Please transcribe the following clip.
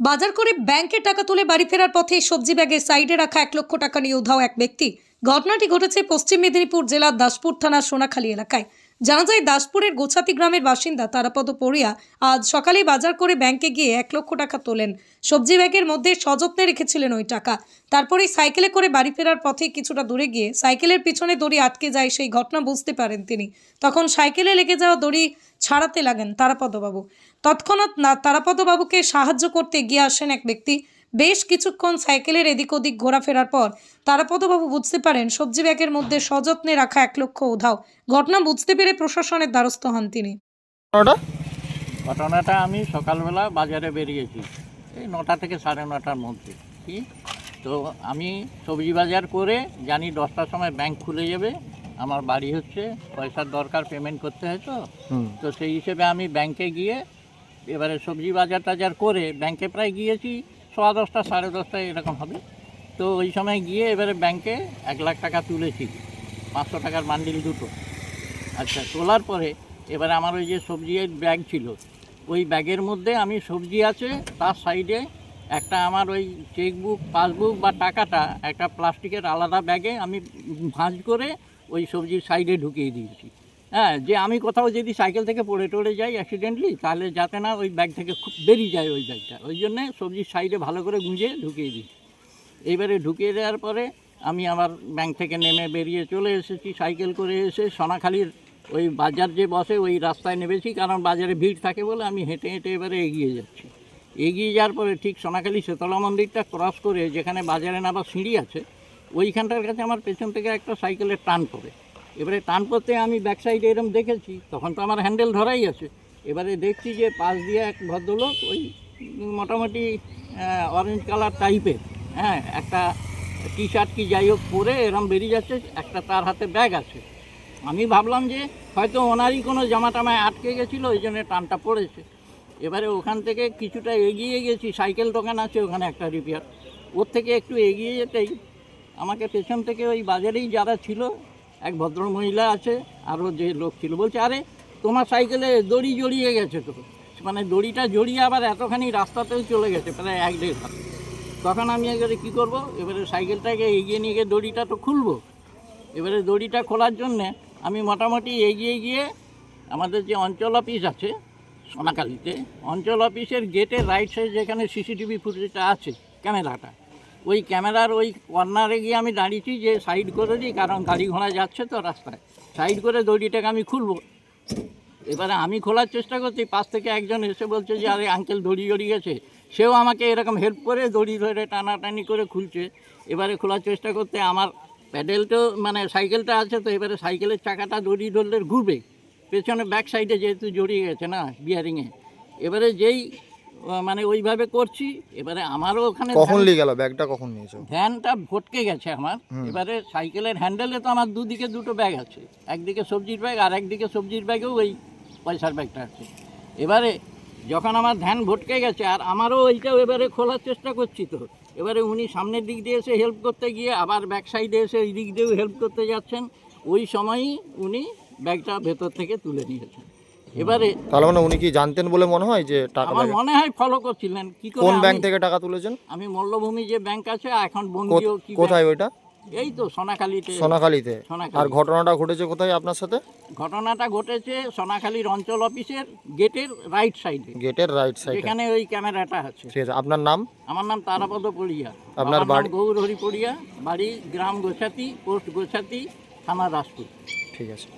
বাজার করে ব্যাংকে টাকা তুলে বাড়ি ফেরার পথে সবজি ব্যাগে সাইডে রাখা এক লক্ষ টাকা নিয়ে উধাও এক ব্যক্তি। ঘটনাটি ঘটেছে পশ্চিম মেদিনীপুর জেলার দাসপুর থানার সোনাখালী এলাকায়। জানা যায়, দাসপুরের গোছাতি গ্রামের বাসিন্দা তারাপদ পড়িয়া আজ সকালে বাজার করে ব্যাংকে গিয়ে এক লক্ষ টাকা তোলেন। সবজি ব্যাগের মধ্যে সযত্নে রেখেছিলেন ওই টাকা। তারপরেই সাইকেলে করে বাড়ি ফেরার পথে কিছুটা দূরে গিয়ে সাইকেলের পিছনে দড়ি আটকে যায় সেই ঘটনা বুঝতে পারেন তিনি। তখন সাইকেলে লেগে যাওয়া দড়ি ছাড়াতে লাগেন তারাপদবাবু। তৎক্ষণাৎ না, তারাপদবাবুকে সাহায্য করতে এগিয়ে আসেন এক ব্যক্তি। বেশ কিছুক্ষণ সাইকেলের এদিক ওদিক ঘোরাফেরার পর তারাপদবাবু বুঝতে পারেন সবজি ব্যাগের মধ্যে সযত্নে রাখা এক লক্ষ উধাও। ঘটনা বুঝতে পেরে প্রশাসনের দ্বারস্থ হন তিনি। ঘটনাটা? আমি সকালবেলা বাজারে বেরিয়েছি। এই নটা থেকে সাড়ে নটার মধ্যে। কি? তো আমি সবজি বাজার করে জানি দশটার সময় ব্যাংক খুলে যাবে। আমার বাড়ি হচ্ছে পয়সার দরকার পেমেন্ট করতে হয় তো। হুম। তো সেই হিসেবে আমি ব্যাংকে গিয়ে এবারে সবজি বাজার টাজার করে ব্যাংকে প্রায় গিয়েছি। সোয়া দশটা, সাড়ে দশটা এরকম হবে। তো ওই সময় গিয়ে এবারে ব্যাংকে এক লাখ টাকা তুলেছি, পাঁচশো টাকার বান্ডিল দুটো। আচ্ছা তোলার পরে এবারে আমার ওই যে সবজির ব্যাগ ছিল, ওই ব্যাগের মধ্যে আমি সবজি আছে, তার সাইডে একটা আমার ওই চেকবুক, পাসবুক বা টাকাটা একটা প্লাস্টিকের আলাদা ব্যাগে আমি ভাঁজ করে ওই সবজির সাইডে ঢুকিয়ে দিয়েছি। হ্যাঁ যে আমি কোথাও যদি সাইকেল থেকে পড়ে টড়ে যাই অ্যাক্সিডেন্টলি তাহলে যাতে না ওই ব্যাগ থেকে খুব বেরিয়ে যায় ওই ব্যাগটা ওই জন্যে সবজির সাইডে ভালো করে গুঁজে ঢুকিয়ে দিই। এইবারে ঢুকিয়ে দেওয়ার পরে আমি আবার ব্যাংক থেকে নেমে বেরিয়ে চলে এসেছি, সাইকেল করে এসে সোনাখালির ওই বাজার যে বসে ওই রাস্তায় নেমেছি, কারণ বাজারে ভিড় থাকে বলে আমি হেঁটে হেঁটে এবারে এগিয়ে যাচ্ছি। এগিয়ে যাওয়ার পরে ঠিক সোনাখালি শীতলা মন্দিরটা ক্রস করে যেখানে বাজারে নামার সিঁড়ি আছে, ওইখানটার কাছে আমার পেছন থেকে একটা সাইকেলের টান পড়ে। এবারে টান পড়তে আমি ব্যাক সাইডে এরম দেখেছি, তখন তো আমার হ্যান্ডেল ধরাই আছে। এবারে দেখছি যে পাশ দিয়ে এক ভদ্রলোক ওই মোটামুটি অরেঞ্জ কালার টাইপের হ্যাঁ একটা টি শার্ট কি যাই হোক পরে এরম বেরিয়ে যাচ্ছে, একটা তার হাতে ব্যাগ আছে। আমি ভাবলাম যে হয়তো ওনারই কোনো জামা টামায় আটকে গেছিল, ওই জন্য টানটা পড়েছে। এবারে ওখান থেকে কিছুটা এগিয়ে গেছি, সাইকেল দোকান আছে ওখানে একটা রিপেয়ার ওর থেকে একটু এগিয়ে যেতেই আমাকে পেছন থেকে ওই বাজারেই যারা ছিল এক ভদ্র মহিলা আছে, আরও যে লোক ছিল, বলছে, আরে, তোমার সাইকেলে দড়ি জড়িয়ে গেছে তো। মানে দড়িটা জড়িয়ে আবার এতখানি রাস্তাতেও চলে গেছে, প্রায় এক দেড় হাত। তখন আমি এবারে কী করব? এবারে সাইকেলটাকে এগিয়ে নিয়ে গিয়ে দড়িটা তো খুলবো। এবারে দড়িটা খোলার জন্যে আমি মোটামুটি এগিয়ে গিয়ে আমাদের যে অঞ্চল অফিস আছে সোনাকালিতে অঞ্চল অফিসের গেটের রাইট সাইড যেখানে সিসিটিভি ফুটেজটা আছে, ক্যামেরাটা ওই ক্যামেরার ওই কর্নারে গিয়ে আমি দাঁড়িয়েছি যে সাইড করে দিই, কারণ গাড়ি ঘোড়া যাচ্ছে তো রাস্তায়। সাইড করে দড়িটাকে আমি খুলবো। এবারে আমি খোলার চেষ্টা করছি, পাশ থেকে একজন এসে বলছে যে, আরে আঙ্কেল দড়ি জড়িয়ে গেছে। সেও আমাকে এরকম হেল্প করে দড়ি ধরে টানাটানি করে খুলছে। এবারে খোলার চেষ্টা করতে আমার প্যাডেল তো মানে সাইকেলটা আছে তো, এবারে সাইকেলের চাকাটা দড়ি ধরলে ঘুরবে। পেছনে ব্যাক সাইডে যেহেতু জড়িয়ে গেছে না বিয়ারিংয়ে এবারে যেই মানে ওইভাবে করছি। এবারে আমারও ওখানে কখন নিয়ে গেল? ব্যাগটা কখন নিয়েছো? ভ্যানটা ভটকে গেছে আমার। এবারে সাইকেলের হ্যান্ডেলে তো আমার দুদিকে দুটো ব্যাগ আছে। একদিকে সবজির ব্যাগ আর একদিকে সবজির ব্যাগেও ওই পয়সার ব্যাগটা আছে। এবারে যখন আমার ধ্যান ভটকে গেছে আর আমারও ওইটাও এবারে খোলার চেষ্টা করছি তো। এবারে উনি সামনের দিক দিয়ে এসে হেল্প করতে গিয়ে আবার ব্যাক সাইডে এসে ওই দিক দিয়েও হেল্প করতে যাচ্ছেন। ওই সময়ই উনি ব্যাগটা ভেতর থেকে তুলে নিয়েছেন। এবারে তাহলে মানে উনি কি জানতেন বলে মনে হয় যে টাকা আমার মনে হয় ফলো করছিলেন। কি করে কোন ব্যাংক থেকে টাকা তুলেছেন? আমি মল্লভূমি যে ব্যাংক আছে এখন বঙ্গীয় কি কোথায় ওইটা? এই তো সোনাখালীতে। সোনাখালীতে। সোনাখালী। আর ঘটনাটা ঘটেছে কোথায় আপনার সাথে? ঘটনাটা ঘটেছে সোনাখালীর অঞ্চল অফিসের গেটের রাইট সাইডে গেটের রাইট সাইডে যেখানে ওই ক্যামেরাটা আছে। ঠিক আছে আপনার নাম? আমার নাম তারাপদ পড়িয়া। আপনার বাড়ি? গৌর হরি পড়িয়া। বাড়ি গ্রাম গোছাতি পোস্ট গোছাতি থানা দাসপুর। ঠিক আছে।